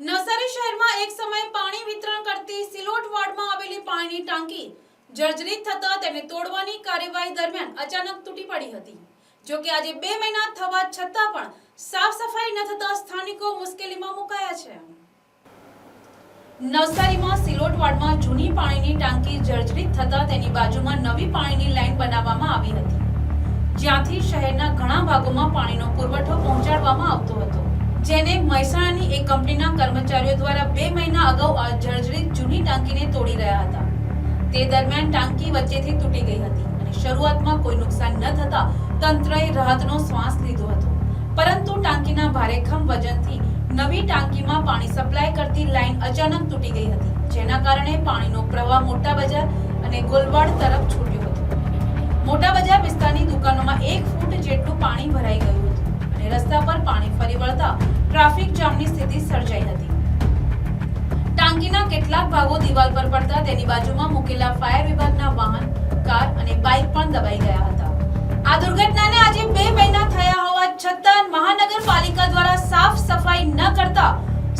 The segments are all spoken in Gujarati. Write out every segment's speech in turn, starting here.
નવસારી શહેરમાં એક સમયે પાણી વિતરણ કરતી સિલોટ વોર્ડમાં આવેલી પાણીની ટાંકી જર્જરિત થતા તેને તોડવાની કાર્યવાહી દરમિયાન અચાનક તૂટી પડી હતી. જો કે આજે બે મહિના થવા છતાં પણ સાફ સફાઈ ન થતા સ્થાનિકો મુશ્કેલીમાં મુકાયા છે. નવસારીમાં સિલોટ વોર્ડમાં જૂની પાણીની ટાંકી જર્જરિત થતા તેની બાજુમાં નવી પાણીની લાઈન બનાવવામાં આવી હતી. જ્યાંથી શહેરના ઘણા ભાગોમાં પાણીનો પુરવઠો પહોંચાડવામાં આવતો હતો. જેને મહેસાણાની એક કંપનીના કર્મચારીઓ દ્વારા બે મહિના અગાઉ આ જર્જરિત જૂની ટાંકીને તોડી રહ્યા હતા. તે દરમિયાન ટાંકી વચ્ચેથી તૂટી ગઈ હતી અને શરૂઆતમાં કોઈ નુકસાન ન થતા તંત્રએ રાહતનો શ્વાસ લીધો હતો. પરંતુ ટાંકીના ભારેખમ વજનથી નવી ટાંકીમાં પાણી સપ્લાય કરતી લાઈન અચાનક તૂટી ગઈ હતી, જેના કારણે પાણીનો પ્રવાહ મોટા બજાર અને ગોલવાડ તરફ છૂટ્યો હતો. મોટા બજાર વિસ્તારની દુકાનોમાં એક ફૂટ જેટલું પાણી ભરાઈ ગયું અને રસ્તા પર પાણી ફરી વળતા ટ્રાફિક જામની સ્થિતિ સર્જાઈ હતી. ટાંકીના કેટલાક ભાગો દિવાલ પર પડતા તેની બાજુમાં મૂકેલા ફાયર વિભાગના વાહન, કાર અને બાઇક પણ દબાઈ ગયા હતા. આ દુર્ઘટનાને આજે બે મહિના થયા હોવા છતાં મહાનગરપાલિકા દ્વારા સાફ સફાઈ ન કરતા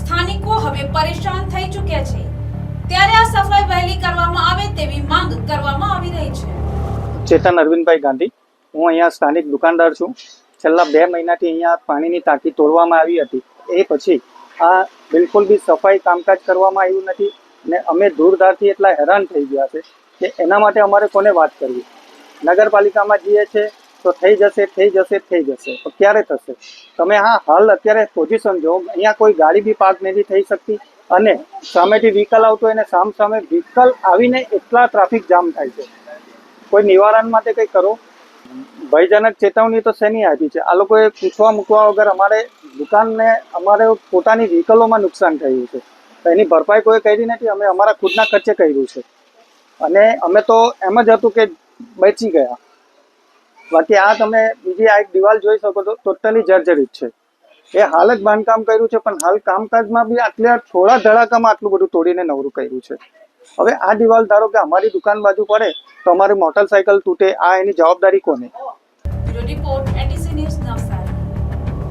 સ્થાનિકો હવે પરેશાન થઈ ચૂક્યા છે. ત્યારે આ સફાઈ વહેલી કરવામાં આવે તેવી માંગ કરવામાં આવી રહી છે. ચેતન અરવિંદભાઈ ગાંધી. હું અહીંયા સ્થાનિક દુકાનદાર છું. છેલ્લા બે મહિનાથી અહીંયા પાણીની ટાંકી તોડવામાં આવી હતી. એ પછી આ બિલકુલ બી સફાઈ કામકાજ કરવામાં આવ્યું નથી ને અમે દૂરધારથી એટલા હેરાન થઈ ગયા છે કે એના માટે અમારે કોને વાત કરવી? નગરપાલિકામાં જઈએ છે તો થઈ જશે થઈ જશે થઈ જશે. તો ક્યારે થશે? તમે હા, હાલ અત્યારે પોઝિશન જો અહીંયા કોઈ ગાડી બી પાર્ક નથી થઈ શકતી અને સામેથી વ્હીકલ આવતો હોય ને સામ સામે વ્હીકલ આવીને એટલા ટ્રાફિક જામ થાય છે. કોઈ નિવારણ માટે કંઈ કરો? ભયજનક ચેતવણી તો શેની આપી છે? આ લોકોએ પૂછવા મૂકવા વગર અમારે દુકાનને, અમારે પોતાની વ્હીકલોમાં નુકસાન થયું છે. એની ભરપાઈ કોઈ કરી નથી, અમે અમારા ખુદના ખર્ચે કર્યું છે. અને અમે તો એમ જ હતું કે બચી ગયા. બાકી આ તમે બીજી આ એક દિવાલ જોઈ શકો તો ટોટલી જર્જરિત છે. એ હાલ જ બાંધકામ કર્યું છે, પણ હાલ કામકાજમાં બી આટલા થોડા ધડાકામાં આટલું બધું તોડીને નવરું કર્યું છે. હવે આ દિવાલ ધારો કે અમારી દુકાન બાજુ પડે, તો અમારી મોટરસાયકલ તૂટે, આ એની જવાબદારી કોને? Report ATC news Navsari.